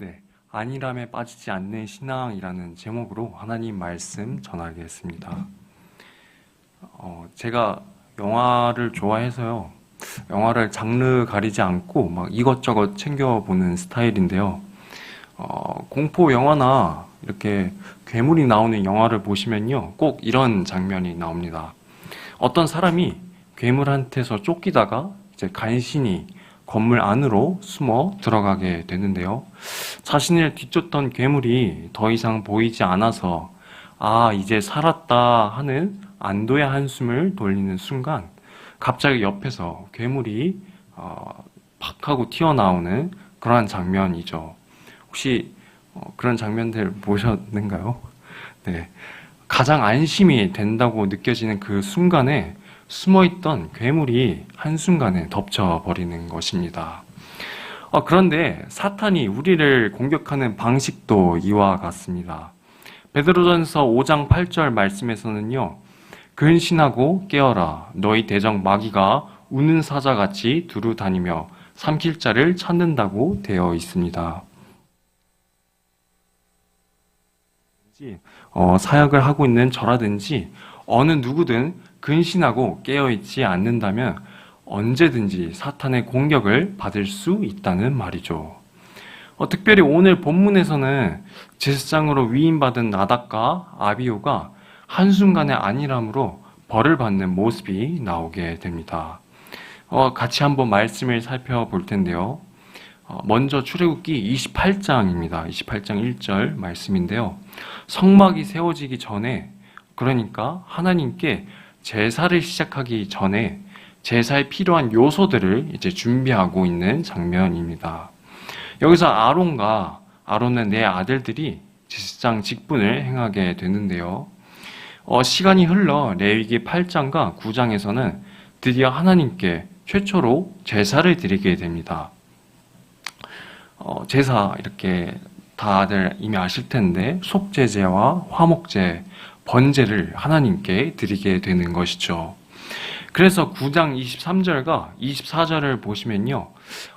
네, 안일함에 빠지지 않는 신앙이라는 제목으로 하나님 말씀 전하겠습니다. 어, 제가 영화를 좋아해서요. 영화를 장르 가리지 않고 막 이것저것 챙겨보는 스타일인데요. 어, 공포 영화나 이렇게 괴물이 나오는 영화를 보시면요. 꼭 이런 장면이 나옵니다. 어떤 사람이 괴물한테서 쫓기다가 이제 간신히 건물 안으로 숨어 들어가게 되는데요. 자신을 뒤쫓던 괴물이 더 이상 보이지 않아서 아, 이제 살았다 하는 안도의 한숨을 돌리는 순간 갑자기 옆에서 괴물이 어, 팍 하고 튀어나오는 그러한 장면이죠. 혹시 어, 그런 장면들 보셨는가요? 네. 가장 안심이 된다고 느껴지는 그 순간에 숨어있던 괴물이 한순간에 덮쳐버리는 것입니다. 어, 그런데 사탄이 우리를 공격하는 방식도 이와 같습니다. 베드로전서 5장 8절 말씀에서는요. 근신하고 깨어라 너희 대적 마귀가 우는 사자같이 두루 다니며 삼킬 자를 찾는다고 되어 있습니다. 어, 사역을 하고 있는 저라든지 어느 누구든 근신하고 깨어있지 않는다면 언제든지 사탄의 공격을 받을 수 있다는 말이죠. 어, 특별히 오늘 본문에서는 제사장으로 위임받은 나닥과 아비오가 한순간의 안일함으로 벌을 받는 모습이 나오게 됩니다. 어, 같이 한번 말씀을 살펴볼 텐데요. 어, 먼저 출애굽기 28장입니다. 28장 1절 말씀인데요. 성막이 세워지기 전에 그러니까 하나님께 제사를 시작하기 전에 제사에 필요한 요소들을 이제 준비하고 있는 장면입니다. 여기서 아론과 아론의 네 아들들이 제사장 직분을 행하게 되는데요. 어, 시간이 흘러 레위기 8장과 9장에서는 드디어 하나님께 최초로 제사를 드리게 됩니다. 어, 제사 이렇게 다들 이미 아실 텐데 속제제와 화목제, 번제를 하나님께 드리게 되는 것이죠. 그래서 9장 23절과 24절을 보시면요.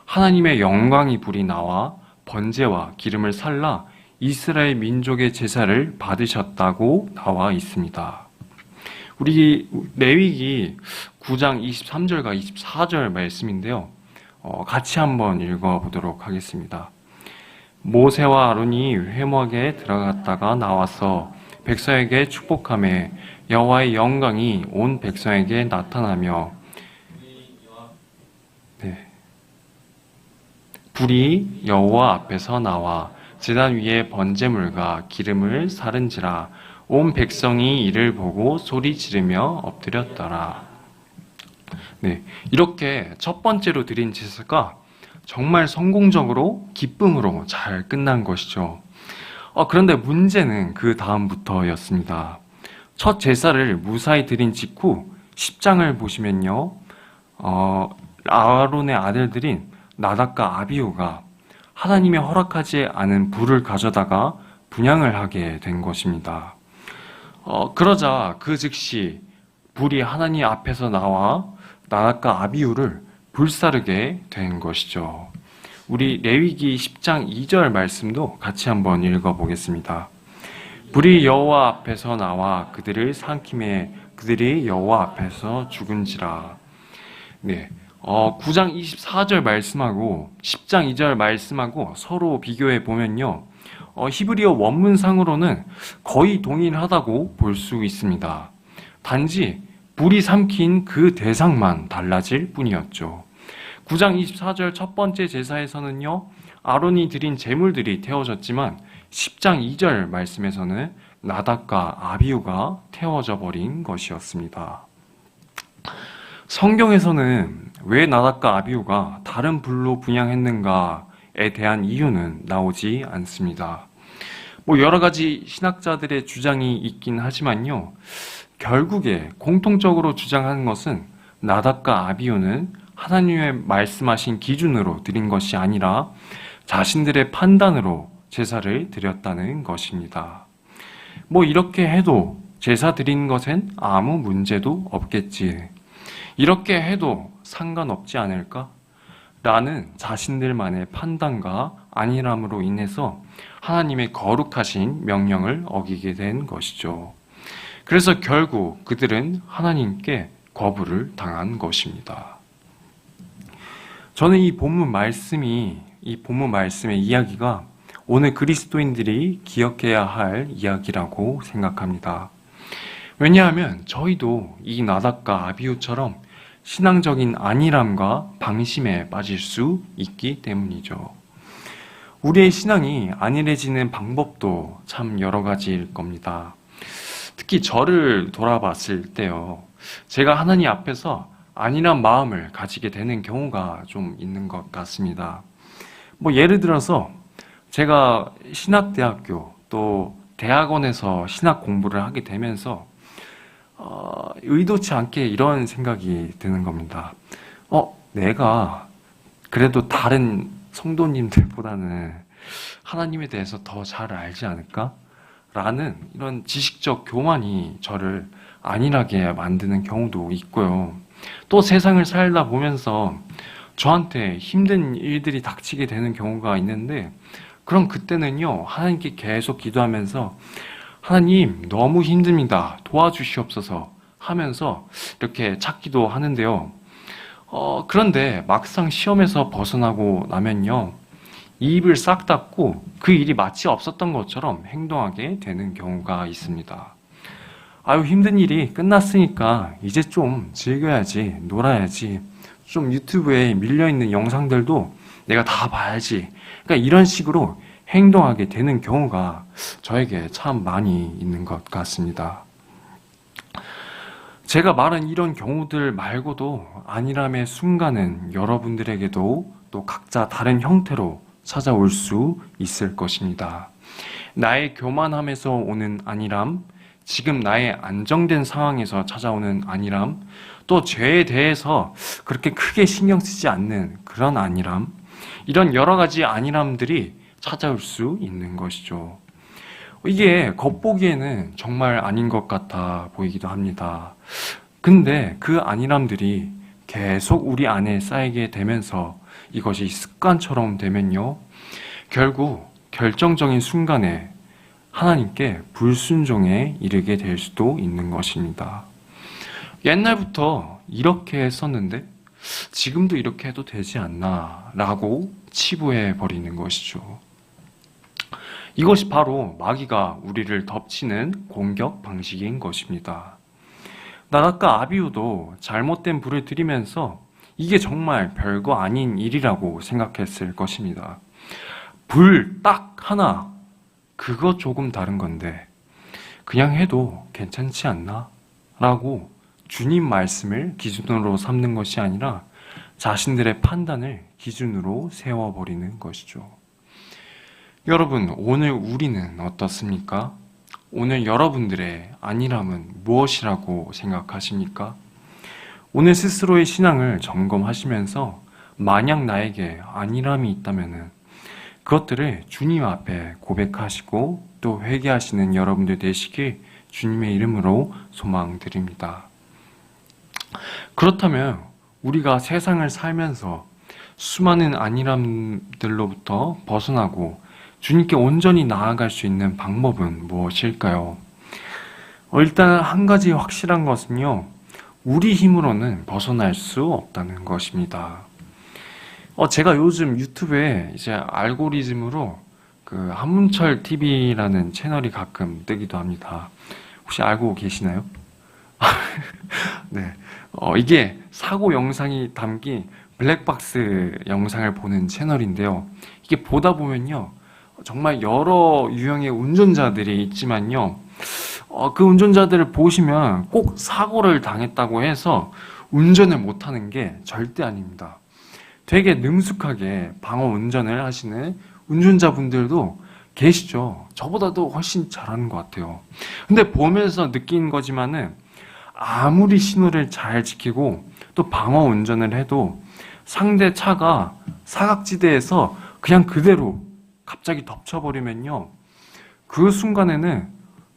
하나님의 영광이 불이 나와 번제와 기름을 살라 이스라엘 민족의 제사를 받으셨다고 나와 있습니다. 우리 레위기 9장 23절과 24절 말씀인데요. 어, 같이 한번 읽어보도록 하겠습니다. 모세와 아론이 회막에 들어갔다가 나와서 백성에게 축복함에 여호와의 영광이 온 백성에게 나타나며 네. 불이 여호와 앞에서 나와 제단 위에 번제물과 기름을 사른지라 온 백성이 이를 보고 소리 지르며 엎드렸더라. 네, 이렇게 첫 번째로 드린 제사가 정말 성공적으로 기쁨으로 잘 끝난 것이죠. 어, 그런데 문제는 그 다음부터였습니다. 첫 제사를 무사히 드린 직후 10장을 보시면요. 어, 아론의 아들들인 나닥과 아비우가 하나님의 허락하지 않은 불을 가져다가 분양을 하게 된 것입니다. 어, 그러자 그 즉시 불이 하나님 앞에서 나와 나닥과 아비우를 불사르게 된 것이죠. 우리 레위기 10장 2절 말씀도 같이 한번 읽어보겠습니다. 불이 여호와 앞에서 나와 그들을 삼킴에 그들이 여호와 앞에서 죽은지라. 네. 어, 9장 24절 말씀하고 10장 2절 말씀하고 서로 비교해 보면요. 어, 히브리어 원문상으로는 거의 동일하다고 볼 수 있습니다. 단지 불이 삼킨 그 대상만 달라질 뿐이었죠. 9장 24절 첫 번째 제사에서는요, 아론이 드린 제물들이 태워졌지만 10장 2절 말씀에서는 나닥과 아비우가 태워져 버린 것이었습니다. 성경에서는 왜 나닥과 아비우가 다른 불로 분양했는가에 대한 이유는 나오지 않습니다. 뭐 여러 가지 신학자들의 주장이 있긴 하지만요. 결국에 공통적으로 주장하는 것은 나닥과 아비우는 하나님의 말씀하신 기준으로 드린 것이 아니라 자신들의 판단으로 제사를 드렸다는 것입니다. 뭐 이렇게 해도 제사 드린 것엔 아무 문제도 없겠지. 이렇게 해도 상관없지 않을까? 라는 자신들만의 판단과 아니람으로 인해서 하나님의 거룩하신 명령을 어기게 된 것이죠. 그래서 결국 그들은 하나님께 거부를 당한 것입니다. 저는 이 본문 말씀이 이 본문 말씀의 이야기가 오늘 그리스도인들이 기억해야 할 이야기라고 생각합니다. 왜냐하면 저희도 이 나닥과 아비우처럼 신앙적인 안일함과 방심에 빠질 수 있기 때문이죠. 우리의 신앙이 안일해지는 방법도 참 여러 가지일 겁니다. 특히 저를 돌아봤을 때요. 제가 하나님 앞에서 안일한 마음을 가지게 되는 경우가 좀 있는 것 같습니다. 뭐 예를 들어서 제가 신학대학교 또 대학원에서 신학 공부를 하게 되면서 어, 의도치 않게 이런 생각이 드는 겁니다. 어, 내가 그래도 다른 성도님들보다는 하나님에 대해서 더 잘 알지 않을까? 라는 이런 지식적 교만이 저를 안일하게 만드는 경우도 있고요. 또 세상을 살다 보면서 저한테 힘든 일들이 닥치게 되는 경우가 있는데, 그럼 그때는요, 하나님께 계속 기도하면서, 하나님, 너무 힘듭니다. 도와주시옵소서 하면서 이렇게 찾기도 하는데요. 어, 그런데 막상 시험에서 벗어나고 나면요, 이 입을 싹 닫고 그 일이 마치 없었던 것처럼 행동하게 되는 경우가 있습니다. 아유, 힘든 일이 끝났으니까 이제 좀 즐겨야지, 놀아야지, 좀 유튜브에 밀려있는 영상들도 내가 다 봐야지. 그러니까 이런 식으로 행동하게 되는 경우가 저에게 참 많이 있는 것 같습니다. 제가 말한 이런 경우들 말고도 안일함의 순간은 여러분들에게도 또 각자 다른 형태로 찾아올 수 있을 것입니다. 나의 교만함에서 오는 안일함, 지금 나의 안정된 상황에서 찾아오는 안일함, 또 죄에 대해서 그렇게 크게 신경 쓰지 않는 그런 안일함, 이런 여러 가지 안일함들이 찾아올 수 있는 것이죠. 이게 겉보기에는 정말 아닌 것 같아 보이기도 합니다. 근데 그 안일함들이 계속 우리 안에 쌓이게 되면서 이것이 습관처럼 되면요. 결국 결정적인 순간에 하나님께 불순종에 이르게 될 수도 있는 것입니다. 옛날부터 이렇게 했었는데 지금도 이렇게 해도 되지 않나 라고 치부해 버리는 것이죠. 이것이 바로 마귀가 우리를 덮치는 공격 방식인 것입니다. 나닷과 아비우도 잘못된 불을 들이면서 이게 정말 별거 아닌 일이라고 생각했을 것입니다. 불 딱 하나, 그거 조금 다른 건데, 그냥 해도 괜찮지 않나? 라고 주님 말씀을 기준으로 삼는 것이 아니라 자신들의 판단을 기준으로 세워버리는 것이죠. 여러분, 오늘 우리는 어떻습니까? 오늘 여러분들의 안일함은 무엇이라고 생각하십니까? 오늘 스스로의 신앙을 점검하시면서 만약 나에게 안일함이 있다면 그것들을 주님 앞에 고백하시고 또 회개하시는 여러분들 되시길 주님의 이름으로 소망드립니다. 그렇다면 우리가 세상을 살면서 수많은 안일함들로부터 벗어나고 주님께 온전히 나아갈 수 있는 방법은 무엇일까요? 어, 일단 한 가지 확실한 것은요, 우리 힘으로는 벗어날 수 없다는 것입니다. 어, 제가 요즘 유튜브에 이제 알고리즘으로 그 한문철 TV라는 채널이 가끔 뜨기도 합니다. 혹시 알고 계시나요? 네. 어, 이게 사고 영상이 담긴 블랙박스 영상을 보는 채널인데요. 이게 보다 보면요. 정말 여러 유형의 운전자들이 있지만요. 어, 그 운전자들을 보시면 꼭 사고를 당했다고 해서 운전을 못하는 게 절대 아닙니다. 되게 능숙하게 방어 운전을 하시는 운전자분들도 계시죠. 저보다도 훨씬 잘하는 것 같아요. 근데 보면서 느낀 거지만은 아무리 신호를 잘 지키고 또 방어 운전을 해도 상대 차가 사각지대에서 그냥 그대로 갑자기 덮쳐버리면요. 그 순간에는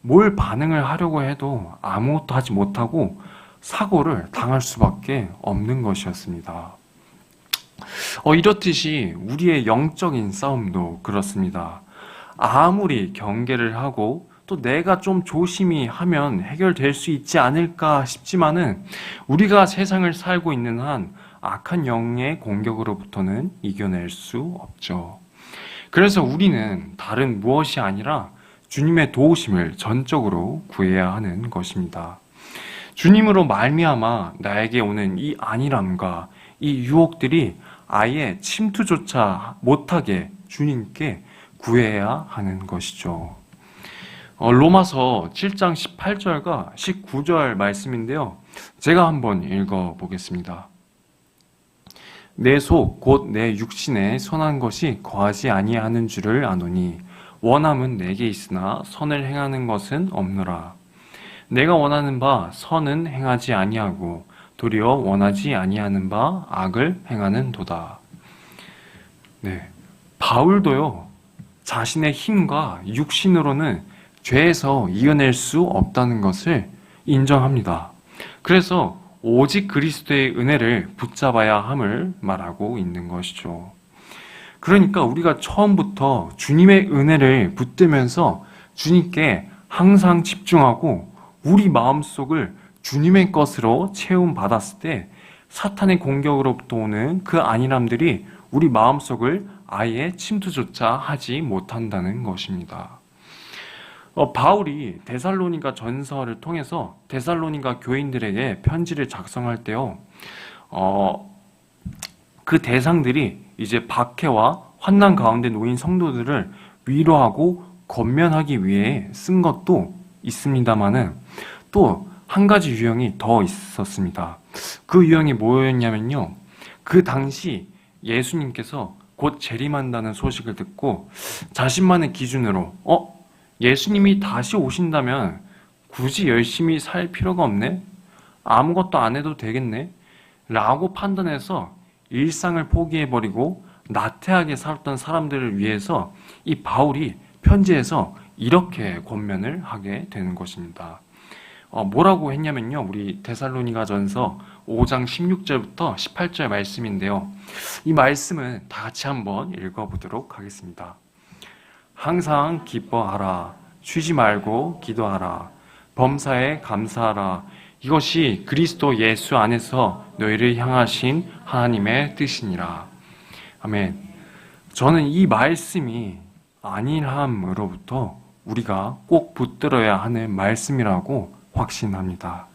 뭘 반응을 하려고 해도 아무것도 하지 못하고 사고를 당할 수밖에 없는 것이었습니다. 어, 이렇듯이 우리의 영적인 싸움도 그렇습니다. 아무리 경계를 하고 또 내가 좀 조심히 하면 해결될 수 있지 않을까 싶지만은 우리가 세상을 살고 있는 한 악한 영의 공격으로부터는 이겨낼 수 없죠. 그래서 우리는 다른 무엇이 아니라 주님의 도우심을 전적으로 구해야 하는 것입니다. 주님으로 말미암아 나에게 오는 이 안일함과 이 유혹들이 아예 침투조차 못하게 주님께 구해야 하는 것이죠. 어, 로마서 7장 18절과 19절 말씀인데요. 제가 한번 읽어 보겠습니다. 내 속 곧 내 육신에 선한 것이 거하지 아니하는 줄을 아노니 원함은 내게 있으나 선을 행하는 것은 없노라. 내가 원하는 바 선은 행하지 아니하고 도리어 원하지 아니하는 바 악을 행하는 도다. 네. 바울도요. 자신의 힘과 육신으로는 죄에서 이겨낼 수 없다는 것을 인정합니다. 그래서 오직 그리스도의 은혜를 붙잡아야 함을 말하고 있는 것이죠. 그러니까 우리가 처음부터 주님의 은혜를 붙들면서 주님께 항상 집중하고 우리 마음속을 주님의 것으로 채움 받았을 때 사탄의 공격으로부터 오는 그 안일함들이 우리 마음속을 아예 침투조차 하지 못한다는 것입니다. 어, 바울이 데살로니가 전서를 통해서 데살로니가 교인들에게 편지를 작성할 때요, 어, 그 대상들이 이제 박해와 환난 가운데 놓인 성도들을 위로하고 건면하기 위해 쓴 것도 있습니다만은 또 한 가지 유형이 더 있었습니다. 그 유형이 뭐였냐면요. 그 당시 예수님께서 곧 재림한다는 소식을 듣고 자신만의 기준으로 어 예수님이 다시 오신다면 굳이 열심히 살 필요가 없네? 아무것도 안 해도 되겠네? 라고 판단해서 일상을 포기해버리고 나태하게 살았던 사람들을 위해서 이 바울이 편지에서 이렇게 권면을 하게 되는 것입니다. 어, 뭐라고 했냐면요. 우리 데살로니가 전서 5장 16절부터 18절 말씀인데요. 이 말씀은 다 같이 한번 읽어보도록 하겠습니다. 항상 기뻐하라. 쉬지 말고 기도하라. 범사에 감사하라. 이것이 그리스도 예수 안에서 너희를 향하신 하나님의 뜻이니라. 아멘. 저는 이 말씀이 안일함으로부터 우리가 꼭 붙들어야 하는 말씀이라고 확신합니다.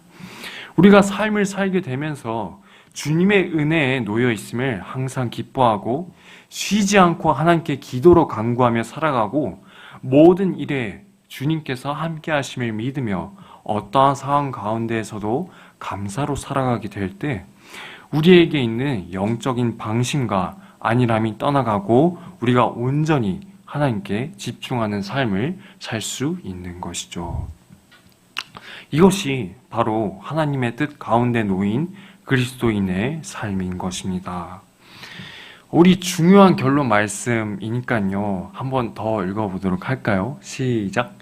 우리가 삶을 살게 되면서 주님의 은혜에 놓여 있음을 항상 기뻐하고 쉬지 않고 하나님께 기도로 간구하며 살아가고 모든 일에 주님께서 함께 하심을 믿으며 어떠한 상황 가운데에서도 감사로 살아가게 될 때 우리에게 있는 영적인 방심과 안일함이 떠나가고 우리가 온전히 하나님께 집중하는 삶을 살 수 있는 것이죠. 이것이 바로 하나님의 뜻 가운데 놓인 그리스도인의 삶인 것입니다. 우리 중요한 결론 말씀이니까요. 한번 더 읽어보도록 할까요? 시작.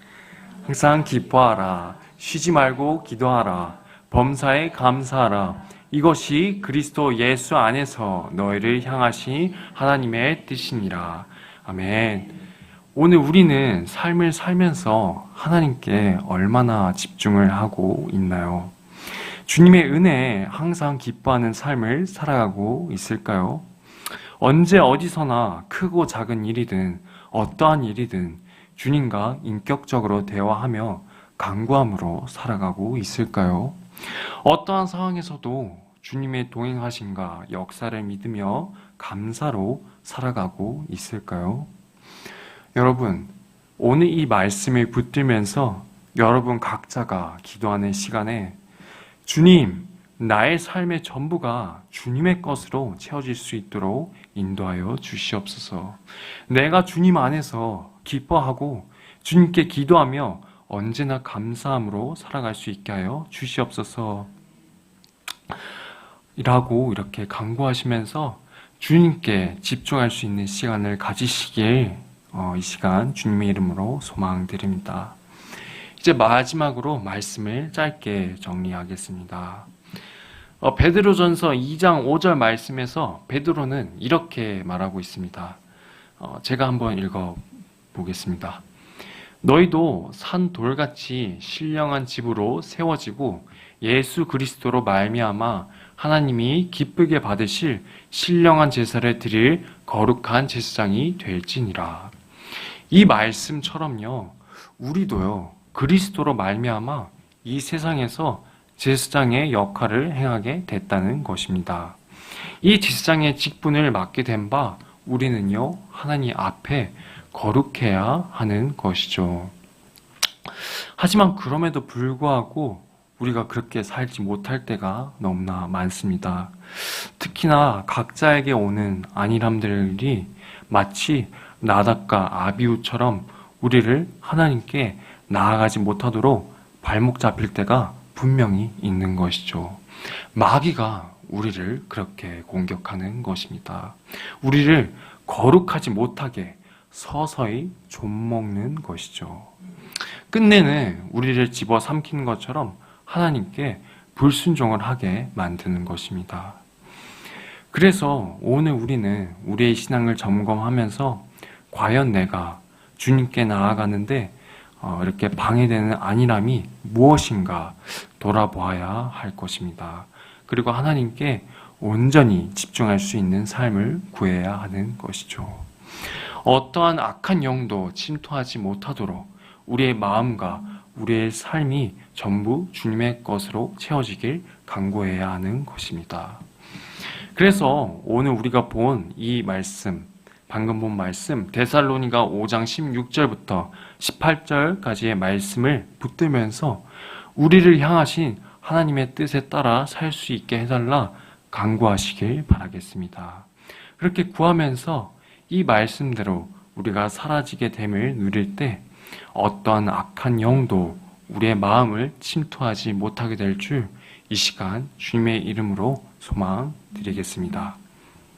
항상 기뻐하라. 쉬지 말고 기도하라. 범사에 감사하라. 이것이 그리스도 예수 안에서 너희를 향하신 하나님의 뜻이니라. 아멘. 오늘 우리는 삶을 살면서 하나님께 얼마나 집중을 하고 있나요? 주님의 은혜에 항상 기뻐하는 삶을 살아가고 있을까요? 언제 어디서나 크고 작은 일이든 어떠한 일이든 주님과 인격적으로 대화하며 강구함으로 살아가고 있을까요? 어떠한 상황에서도 주님의 동행하심과 역사를 믿으며 감사로 살아가고 있을까요? 여러분, 오늘 이 말씀을 붙들면서 여러분 각자가 기도하는 시간에 주님, 나의 삶의 전부가 주님의 것으로 채워질 수 있도록 인도하여 주시옵소서. 내가 주님 안에서 기뻐하고 주님께 기도하며 언제나 감사함으로 살아갈 수 있게 하여 주시옵소서. 이라고 이렇게 강구하시면서 주님께 집중할 수 있는 시간을 가지시길 어, 이 시간 주님의 이름으로 소망드립니다. 이제 마지막으로 말씀을 짧게 정리하겠습니다. 어, 베드로전서 2장 5절 말씀에서 베드로는 이렇게 말하고 있습니다. 어, 제가 한번 읽어 보겠습니다. 너희도 산 돌같이 신령한 집으로 세워지고 예수 그리스도로 말미암아 하나님이 기쁘게 받으실 신령한 제사를 드릴 거룩한 제사장이 될지니라. 이 말씀처럼요. 우리도요. 그리스도로 말미암아 이 세상에서 제사장의 역할을 행하게 됐다는 것입니다. 이 제사장의 직분을 맡게 된 바 우리는요. 하나님 앞에 거룩해야 하는 것이죠. 하지만 그럼에도 불구하고 우리가 그렇게 살지 못할 때가 너무나 많습니다. 특히나 각자에게 오는 안일함들이 마치 나답과 아비우처럼 우리를 하나님께 나아가지 못하도록 발목 잡힐 때가 분명히 있는 것이죠. 마귀가 우리를 그렇게 공격하는 것입니다. 우리를 거룩하지 못하게 서서히 좀먹는 것이죠. 끝내는 우리를 집어 삼키는 것처럼 하나님께 불순종을 하게 만드는 것입니다. 그래서 오늘 우리는 우리의 신앙을 점검하면서 과연 내가 주님께 나아가는데 어, 이렇게 방해되는 안일함이 무엇인가 돌아보아야 할 것입니다. 그리고 하나님께 온전히 집중할 수 있는 삶을 구해야 하는 것이죠. 어떠한 악한 영도 침투하지 못하도록 우리의 마음과 우리의 삶이 전부 주님의 것으로 채워지길 간구해야 하는 것입니다. 그래서 오늘 우리가 본 이 말씀, 방금 본 말씀, 데살로니가 5장 16절부터 18절까지의 말씀을 붙들면서 우리를 향하신 하나님의 뜻에 따라 살 수 있게 해달라 간구하시길 바라겠습니다. 그렇게 구하면서 이 말씀대로 우리가 사라지게 됨을 누릴 때 어떠한 악한 영도 우리의 마음을 침투하지 못하게 될 줄 이 시간 주님의 이름으로 소망 드리겠습니다.